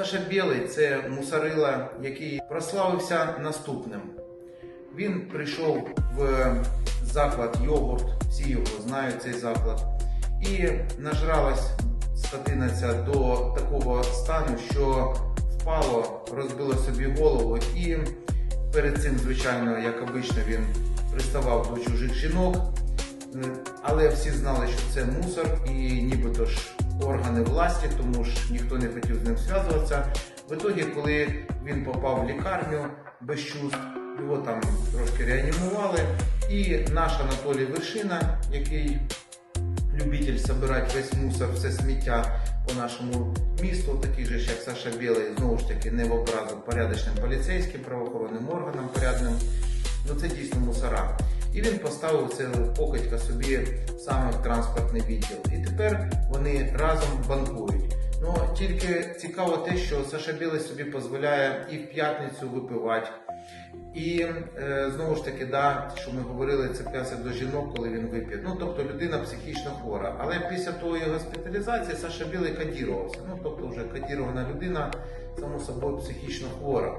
Саша Білий це мусорила, який прославився наступним. Він прийшов в заклад йогурт, всі його знають цей заклад, і нажралась скотина ця до такого стану, що впало, розбило собі голову, і перед цим, звичайно, як обично, він приставав до чужих жінок, Е, але всі знали, що це мусор, і нібито ж органи власті, тому ж ніхто не хотів з ним зв'язуватися. В ітогі, коли він попав в лікарню без чувств, його там трошки реанімували, і наш Анатолій Вершина, який любитель збирати весь мусор, все сміття по нашому місту, такий же, як Саша Білий, знову ж таки, не в образу порядочним поліцейським правоохоронним органам порядним. Ну це дійсно мусора. І він поставив це покидька собі саме в транспортний відділ. І тепер вони разом банкують. Ну тільки цікаво те, що Саша Білий собі дозволяє і в п'ятницю випивати. І е, знову ж таки, да, що ми говорили, цеплявся до жінок, коли він вип'є. Ну тобто людина психічно хвора. Але після тої госпіталізації Саша Білий кодірувався. Ну тобто вже кодірована людина, само собою психічно хвора.